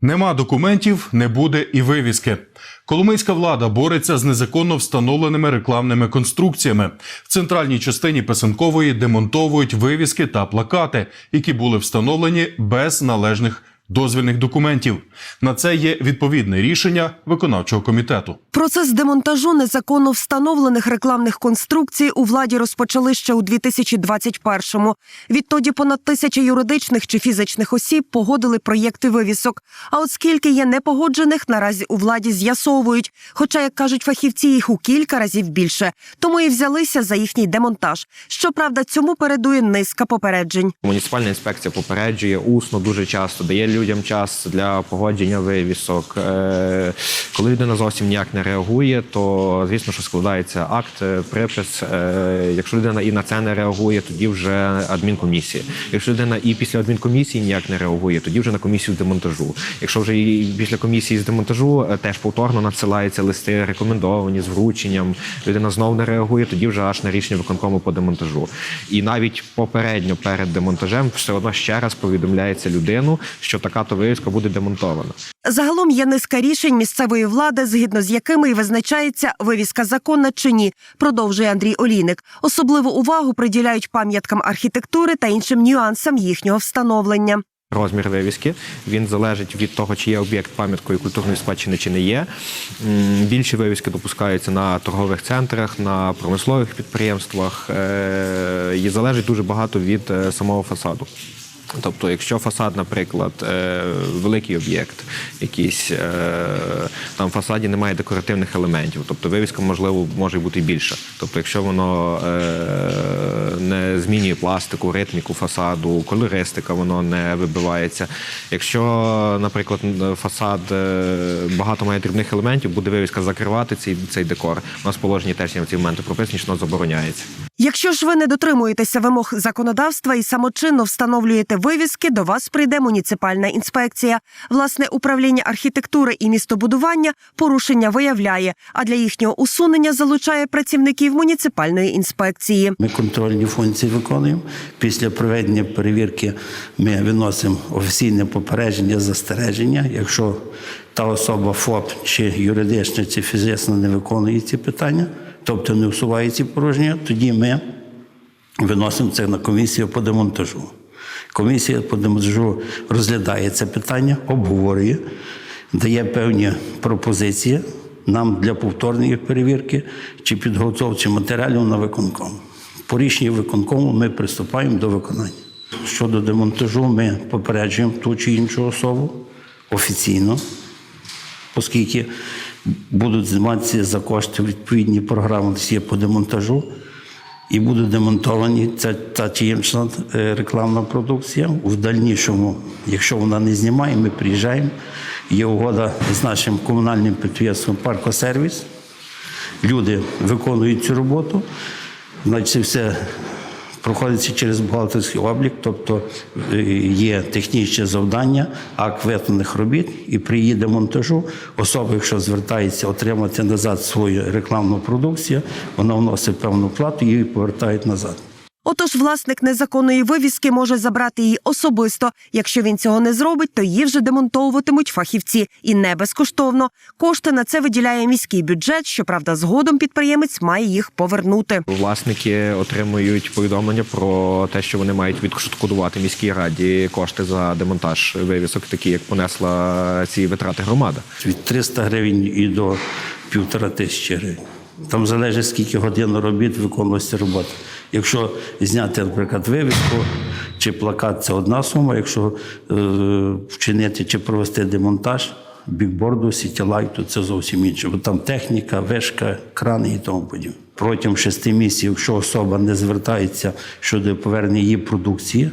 Нема документів, не буде і вивіски. Коломийська влада бореться з незаконно встановленими рекламними конструкціями. В центральній частині Писанкової демонтовують вивіски та плакати, які були встановлені без належних дозвільних документів. На це є відповідне рішення виконавчого комітету. Процес демонтажу незаконно встановлених рекламних конструкцій у владі розпочали ще у 2021-му. Відтоді понад тисяча юридичних чи фізичних осіб погодили проєкти вивісок. А от скільки є непогоджених, наразі у владі з'ясовують. Хоча, як кажуть фахівці, їх у кілька разів більше. Тому і взялися за їхній демонтаж. Щоправда, цьому передує низка попереджень. Муніципальна інспекція попереджує усно дуже часто, дає людям час для погодження вивісок. Е, Коли людина зовсім ніяк не реагує, то звісно, що складається акт, е, припис. Е, Якщо людина і на це не реагує, тоді вже адмінкомісія. Якщо людина і після адмінкомісії ніяк не реагує, тоді вже на комісію демонтажу. Якщо вже і після комісії з демонтажу теж повторно надсилаються листи рекомендовані з врученням, людина знову не реагує, тоді вже аж на рішення виконкому по демонтажу. І навіть попередньо перед демонтажем все одно ще раз повідомляється людину, що така то вивіска буде демонтована. Загалом є низка рішень місцевої влади, згідно з якими і визначається вивіска законна чи ні, продовжує Андрій Олійник. Особливу увагу приділяють пам'яткам архітектури та іншим нюансам їхнього встановлення. Розмір вивіски він залежить від того, чи є об'єкт пам'яткою культурної спадщини чи не є. Більші вивіски допускаються на торгових центрах, на промислових підприємствах. Е, І залежить дуже багато від е, самого фасаду. Тобто, якщо фасад, наприклад, е, великий об'єкт, якийсь е, там в фасаді немає декоративних елементів, тобто вивіска, можливо, може бути більша. Тобто, якщо воно е, не змінює пластику, ритміку фасаду, колористика, воно не вибивається. Якщо, наприклад, фасад багато має дрібних елементів, буде вивіска закривати цей, цей декор. У нас в положенні теж є ці моменти прописані, що воно забороняється. Якщо ж ви не дотримуєтеся вимог законодавства і самочинно встановлюєте вивіски, до вас прийде муніципальна інспекція. Власне управління архітектури і містобудування порушення виявляє, а для їхнього усунення залучає працівників муніципальної інспекції. Ми контрольні функції виконуємо. Після проведення перевірки ми виносимо офіційне попередження, застереження. Якщо та особа ФОП чи юридична, чи фізична не виконує ці питання, тобто не усуває ці порушення, тоді ми виносимо це на комісію по демонтажу. Комісія по демонтажу розглядає це питання, обговорює, дає певні пропозиції нам для повторної перевірки чи підготовчі матеріалів на виконком. По рішенню виконкому ми приступаємо до виконання. Щодо демонтажу, ми попереджуємо ту чи іншу особу офіційно, оскільки будуть зніматися за кошти відповідні програми є по демонтажу, і буде демонтовані ця та чи інша е, рекламна продукція. В дальнішому, якщо вона не знімає, ми приїжджаємо. Є угода з нашим комунальним підприємством Паркосервіс. Люди виконують цю роботу. Значить, все проходиться через бухгалтерський облік, тобто е, є технічне завдання, акт виконаних робіт, і при її демонтажу особа, якщо звертається отримати назад свою рекламну продукцію, вона вносить певну плату і її повертають назад. Отож, власник незаконної вивіски може забрати її особисто. Якщо він цього не зробить, то її вже демонтовуватимуть фахівці і не безкоштовно. Кошти на це виділяє міський бюджет. Щоправда, згодом підприємець має їх повернути. Власники отримують повідомлення про те, що вони мають відшкодувати міській раді кошти за демонтаж вивісок, такі як понесла ці витрати громада. Від 300 гривень і до півтора тисячі гривень. Там залежить, скільки годин робіт виконується робота. Якщо зняти, наприклад, вивіску чи плакат, це одна сума. Якщо е, вчинити чи провести демонтаж бікборду, сітілайту, це зовсім інше. Бо там техніка, вишка, крани і тому подібне. Протягом шести місяців, якщо особа не звертається щодо повернення її продукції,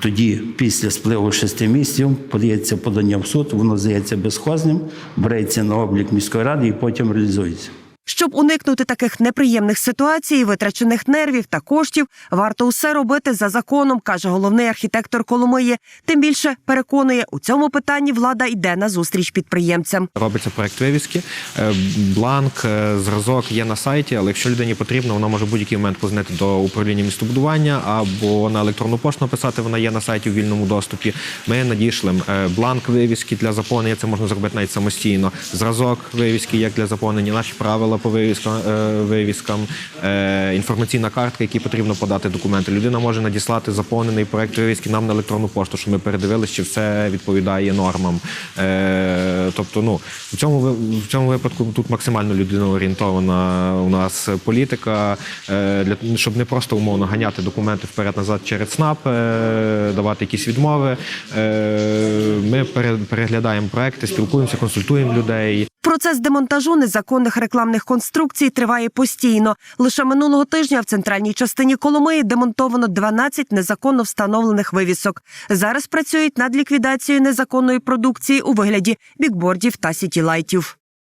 тоді після спливу шести місяців подається подання в суд, воно здається безхозним, береться на облік міської ради і потім реалізується. Щоб уникнути таких неприємних ситуацій, витрачених нервів та коштів, варто усе робити за законом, каже головний архітектор Коломиї. Тим більше переконує, у цьому питанні влада йде на зустріч підприємцям. Робиться проект вивіски. Е, Бланк, е, зразок є на сайті, але якщо людині потрібно, вона може в будь-який момент позвонити до управління містобудування або на електронну пошту написати. Вона є на сайті у вільному доступі. Ми надійшли е, бланк вивіски для заповнення. Це можна зробити навіть самостійно. Зразок вивіски як для заповнення, наші правила по вивіскам, е, вивіскам, е, інформаційна картка, які потрібно подати документи. Людина може надіслати заповнений проект вивіски нам на електронну пошту, щоб ми передивилися, чи все відповідає нормам. Е, тобто, ну в цьому в цьому випадку тут максимально людина орієнтована у нас політика, для щоб не просто умовно ганяти документи вперед-назад через СНАП, давати якісь відмови. Ми пере- переглядаємо проекти, спілкуємося, консультуємо людей. Процес демонтажу незаконних рекламних конструкцій триває постійно. Лише минулого тижня в центральній частині Коломиї демонтовано 12 незаконно встановлених вивісок. Зараз працюють над ліквідацією незаконної продукції у вигляді бікбордів та сітілайтів.